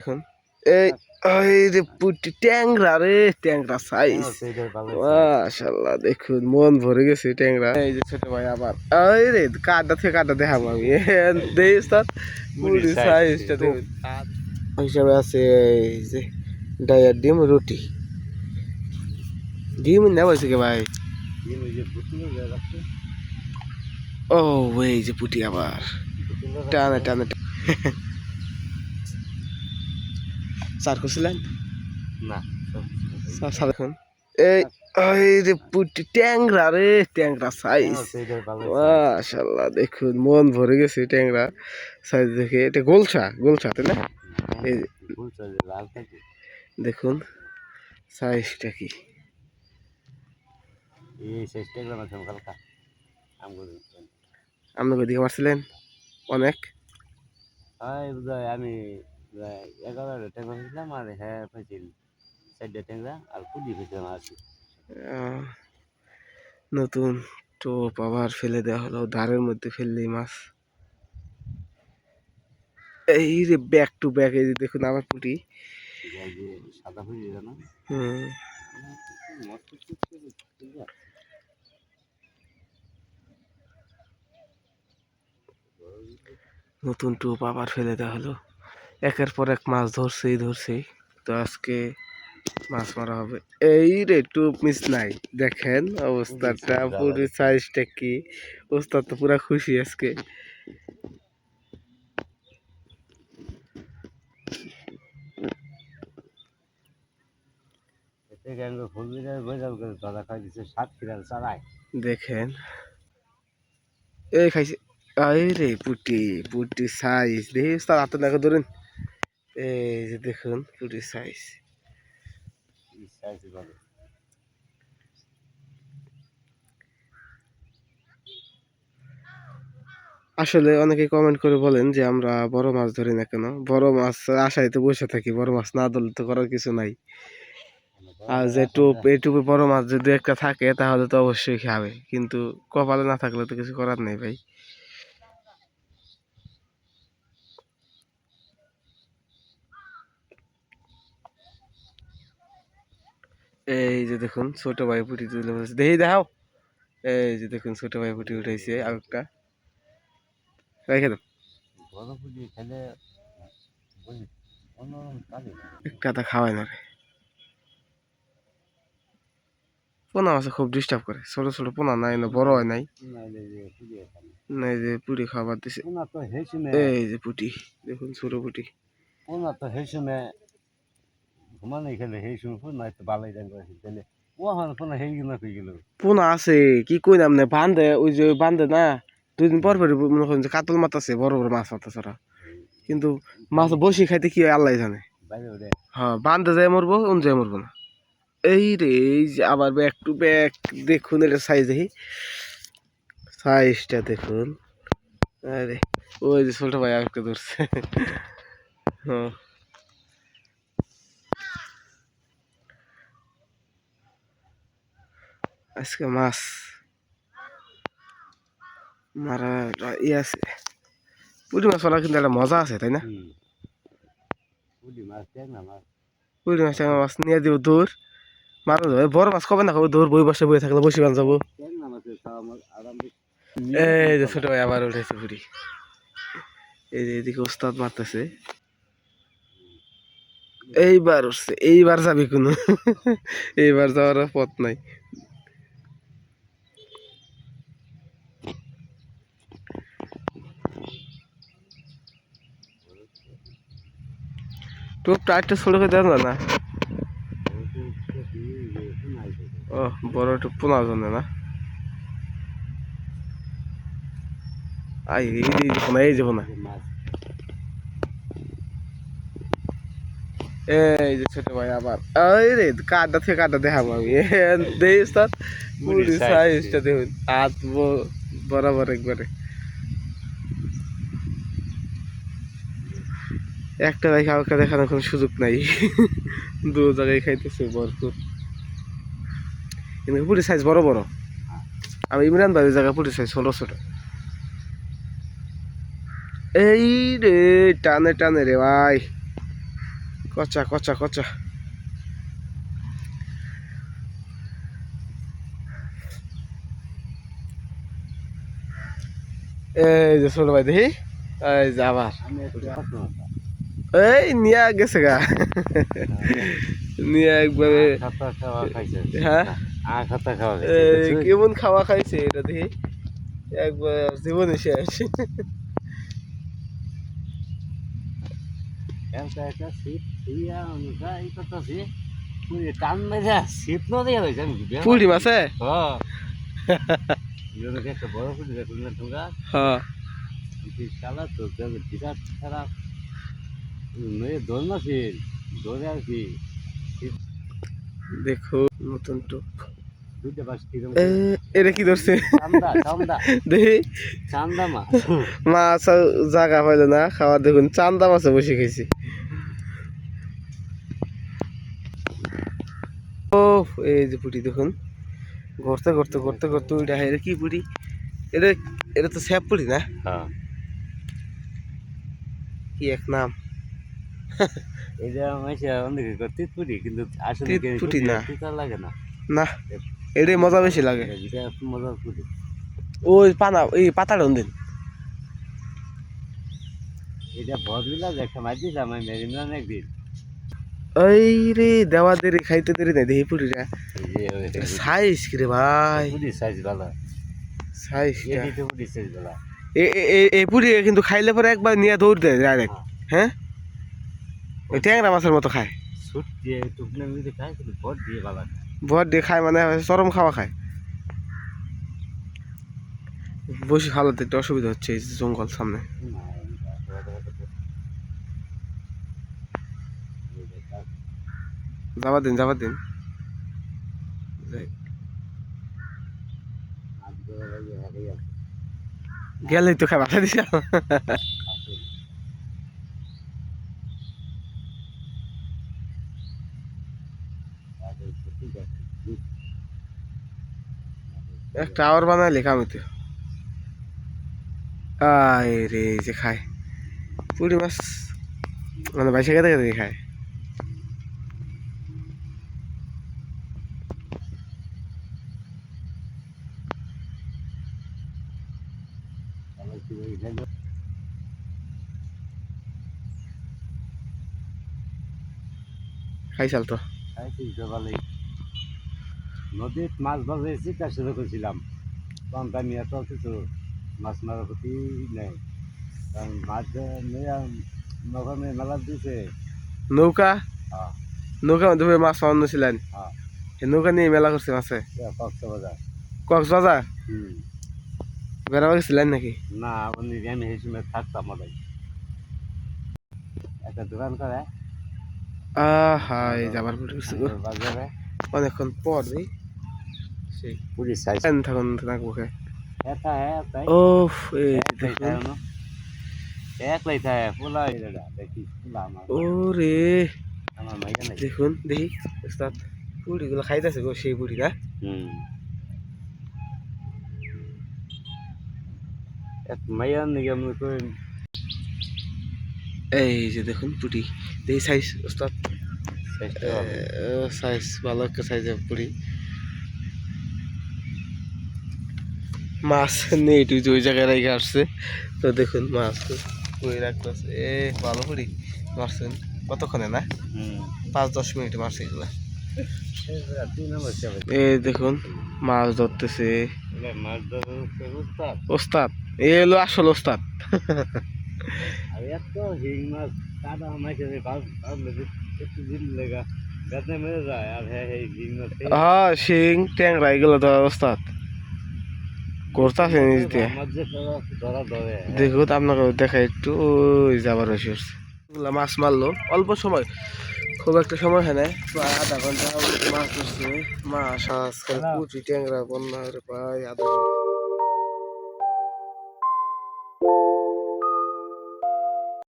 এখন? এই এই যে পুটি ট্যাংরা রে ট্যাংরা সাইজ মাশাল্লাহ দেখুন মন ভরে গেছে ট্যাংরা। এই যে ছোট ভাই আবার। এই রে কাটা থেকে কাটা দেখাবো আমি। দেখিস তার পুরি সাইজটা দেখুন হিসাবে আছে এই যে ডায়ার ডিম রুটি। ডিম না বলছে কি ভাই? ও এই যে পুটি আবার। টানে টানে। করছিলেন না। এই এই পুটি ট্যাংরা রে ট্যাংরা সাইজ মাশাল্লাহ দেখুন মন ভরে গেছে ট্যাংরা সাইজ দেখে। এটা গোলসা গোলসা তাই না? এই যে লাল থাকে। দেখুন সাইজটা কি? এই আপনি ওইদিকে মারছিলেন? অনেক? হয় আমি এগারো টাকা পেয়েছিলাম আর হ্যাঁ পেয়েছিল চারটে ট্যাংরা আর আর কি আহ, নতুন টোপ আবার ফেলে দেওয়া হলো ধারের মধ্যে ফেললেই মাছ। এই রে ব্যাক টু ব্যাক এই যে দেখুন আবার পুটি সাদা না? হুম। নতুন টোপ আবার ফেলে দেওয়া হলো। একের পর এক মাছ ধরছেই ধরছেই। তো আজকে মাছ মারা হবে। এই রে টোপ মিস নাই। দেখেন অবস্থাটা পুরো সাইজটা কি? ওস্তাদ তো পুরা খুশি আজকে। দেখেন। এই খাইছে এই রে পুটি পুটি সাইজ দেখি হাতে দেখে ধরেন। এই যে দেখুন সাইজ আসলে অনেকে কমেন্ট করে বলেন যে আমরা বড় মাছ ধরি না কেন? বড় মাছ আশায় তো বসে থাকি বড় মাছ না ধরলে তো করার কিছু নাই। আর যে টোপ এইটুকু বড় মাছ যদি একটা থাকে তাহলে তো অবশ্যই খাবে। কিন্তু কপালে না থাকলে তো কিছু করার নেই ভাই। এই যে দেখুন ছোট ভাই পুটি তুলে বসে দেখি দেখাও। এই যে দেখুন ছোট ভাই পুটি উঠাইছে আরেকটা। রেখে দাও। একটা খাওয়ায় না রে। পোনা মাছে খুব ডিস্টার্ব করে। ছোট ছোট পোনা নাই না বড় হয় নাই। নাই যে পুটি খাবার দিছে। এই যে পুটি দেখুন ছোট পুটি। ওনা তো হেসুমে ঘুমানো খেলে হেসুমে ফুল নাই তো ভালোই জান করে খেলে ও হন ফুল হেই না কই গেল? পোনা আছে কি কই নাম না বান্ধে ওই যে বান্ধে না দুই দিন পর পর মনে করেন যে কাতল মাছ আছে বড় বড় মাছ মাথা ছাড়া কিন্তু মাছ বসি খাইতে কি হয় আল্লাহ জানে। হ্যাঁ বান্ধে যায় মরবো অন যায় মরবো না। এই রে এই যে আবার ব্যাক টু ব্যাক দেখুন এটা সাইজ দেখি সাইজটা দেখুন। আরে ওই যে ছোট ভাই আরেকটা ধরছে। হ্যাঁ। আজকে মাছ মারা ই আছে পুরি মাছ মারা কিন্তু একটা মজা আছে তাই না মাছ পুরি মাছ ট্যাংরা মাছ নিয়ে দিব দৌড় মারা যাবে বড় মাছ কবে না কবে দৌড় বই বসে বই থাকলে বসে বান যাব এই যে ছোট ভাই আবার উঠেছে পুরি এই যে এদিকে ওস্তাদ মারতেছে এইবার উঠছে এইবার যাবি কোনো এইবার যাওয়ার পথ নাই টোপটা একটা ছোট করে দেন না? ও বড় একটু পোনা জন্য না? আই এই যে এই ছোট ভাই আবার। এই রে কাটা থেকে কাটা দেখাবো আমি। দেখিস তার পুরি সাইজটা দেখুন হাত বরাবর একবারে। একটা ভাই কাউকে দেখানোর কোনো সুযোগ নাই। দু জায়গায় খাইতেছে ভরপুর। কিন্তু পুরি সাইজ বড় বড়। আমি ইমরান ওই জায়গায় পুরি সাইজ ছোট ছোট এই রে, টানে টানে রে ভাই। কচা কচা কচা। এই যে ছোট ভাই দেখি। এই যে আবার। এই নিয়ে গেছে গা। নিয়ে একবারে। খাওয়া খাইছে। হ্যাঁ? কেমন খাওয়া খাইছে এটা দেখি। একবার জীবনে শেষ পুরি মাছে হ্যাঁ। আর কি? দেখো নতুন এটা কি ধরছে? মা। মাছ জায়গা পাইলো না খাওয়া দেখুন চান্দা মাছে বসে খেয়েছি ও এই যে পুটি দেখুন। ঘুরতে ঘুরতে ঘুরতে ঘুরতে ওইটা এটা কি পুটি? এটা এটা তো স্যাপ পুটি না? হ্যাঁ। কি এক নাম? এটা মাইছে অনেকে তিতপুরি কিন্তু আসলে তিতপুরি না। তিতা লাগে না। না এটাই মজা বেশি লাগে। এটা মজার পুরি ওই পানা এই পাতাটা দিন। এটা ভদ্রলা একটা মাছ দিলাম আমি মেরিনা একদিন। ওই রে দেওয়া দেরি খাইতে দেরি নাই দেখি পুরিটা এই যে সাইজ কি রে ভাই। পুরি সাইজ ভালো। সাইজ এদিকে পুরি সাইজ ভালো। এই পুরি কিন্তু খাইলে পরে একবার নিয়ে দৌড় দেয় ডাইরেক্ট হ্যাঁ? ওই ট্যাংরা মাছের মতো খায় সুট দিয়ে টুকনে মিলে খাই কিন্তু ভর দিয়ে। ভর দিয়ে খায় মানে চরম খাওয়া খায় বসে খাওয়াতে একটু অসুবিধা হচ্ছে এই জঙ্গল সামনে। যাবার দিন যাবার দিন। গেলেই তো খাই দিস করছে। দুধ। একটা আওয়ার বানাইলে কামিতে আয় রে যে খায় পুরি মাছ মানে বাইশে খেতে খেতে খায় খাইছাল তো সকালে। নদীত মাছ বাজাইছি তার সাথে করছিলাম। তখন আমি এত কিছু মাছ মারার প্রতি নেই। কারণ মাছ নিয়ে নখানে মেলা দিছে। নৌকা? হ্যাঁ। নৌকা মধ্যে মাছ পাওয়ানো ছিলেন হ্যাঁ। নৌকা নিয়ে মেলা করছে মাছে? কক্সবাজার। কক্সবাজার? হুম। বেড়াবার গেছিলেন নাকি? না আমি সেই সময় থাকতাম একটা দোকান করে। আহা এই যাবার পরে। বাজারে। অনেকক্ষণ পর রে সেই পুরি সাইজ থাকুন থাকব কে এটা হ্যাঁ তাই। ও এই দেখুন। থাকে না একলাই থাকে ফুলা এটা দেখি ফুলা আমার। ও রে আমার মাইয়া নাই দেখুন দেখি উস্তাদ পুরিগুলো খাইতেছে গো সেই পুরি না এক মাইয়া নাকি আমি কই এই যে দেখুন পুরি। দেখি সাইজ হবে সাইজ ভালো। একটা সাইজের পুরি মাছ নেই তুই ওই জায়গায় রেখে আসছে। তো দেখুন মাছ পুরি রাখতেছে এ ভালো পুরি মারছেন? কতক্ষণে না? পাঁচ দশ মিনিট মারছে এগুলা। এ দেখুন মাছ ধরতেছে। মাছ ওস্তাদ। এ হলো আসল ওস্তাদ। মাইকে যে একটু দিন লেগা বেদনে মেরে যায় আর হ্যাঁ এই হ্যাঁ শিং ট্যাংরা এগুলো করতেছে দেখুন আপনাকে দেখা একটু যাবার হয়েছে মাছ মারলো অল্প সময় খুব একটা সময় হয় না প্রায় আধা ঘণ্টা মাছ ধরছে। মাছ আজকাল কুচি ট্যাংরা বন্যা ভাই আধা ঘণ্টা